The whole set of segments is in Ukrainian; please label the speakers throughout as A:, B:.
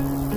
A: thank you.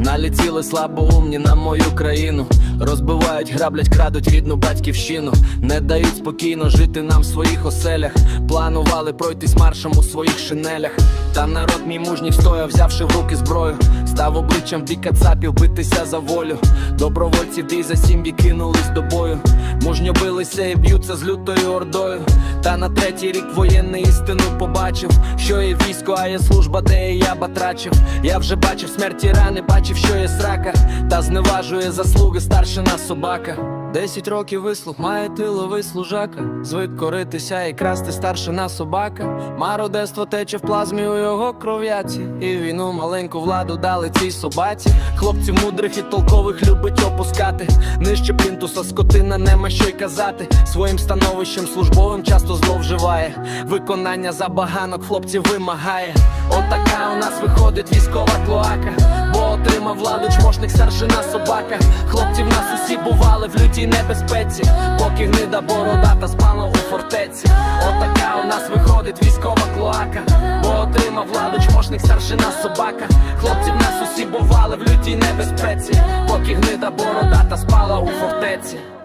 A: Налетіли слабоумні на мою країну, розбивають, граблять, крадуть рідну батьківщину, не дають спокійно жити нам в своїх оселях. Планували пройтись маршем у своїх шинелях. Та народ мій мужній стояв, взявши в руки зброю, став обличчям в бік кацапів битися за волю. Добровольці дій за сім'ї кинулись до бою. Мужньо билися і б'ються з лютою ордою. Та на третій рік воєнний істину побачив, що є військо, а є служба, де я батрачив. Я вже бачив смерті рани, бачив, що є срака, та зневажує заслуги старшина собака. Десять років вислуг має тиловий служака, звик коритися і красти старшина собака. Мародерство тече в плазмі у його кров'яці, і війну маленьку владу дали цій собаці. Хлопців мудрих і толкових любить опускати. Нижче плінтуса скотина нема що й казати. Своїм становищем службовим часто зловживає. Виконання забаганок хлопців вимагає. Отака у нас виходить військова клоака. Бо отримав владич чмошник старшина собака. Хлопці в нас усі бували в лютій небезпеці, поки гнида бородата спала у фортеці. Отака у нас виходить військова клоака. Бо отримав владу чмошник старшина собака. Хлопці в нас усі бували в лютій небезпеці, поки гнида бородата спала у фортеці.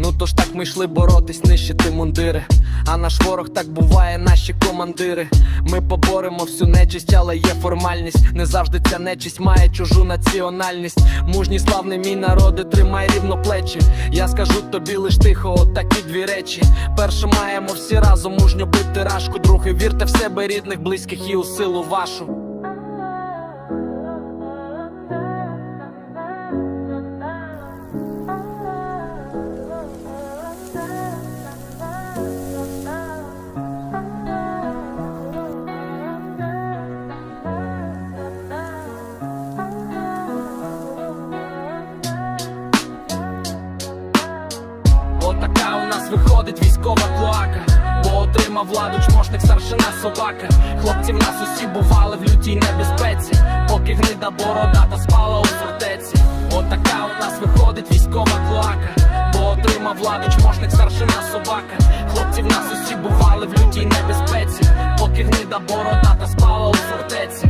A: Ну то ж так ми йшли боротись, нищити мундири. А наш ворог так буває, наші командири. Ми поборемо всю нечисть, але є формальність. Не завжди ця нечисть має чужу національність. Мужній славний мій народи, тримай рівно плечі. Я скажу тобі лиш тихо, от такі дві речі. Перше маємо всі разом мужньо бити рашку. Друге, вірте в себе, рідних, близьких і у силу вашу. отримав владу, чмошник старшина собака. Хлопці в нас усі бували в лютій небезпеці, поки гнида бородата спала у фортеці. Отака у нас виходить військова клоака, бо отримав владу, чмошник старшина собака. Хлопці в нас усі бували в лютій небезпеці, поки гнида бородата спала у фортеці.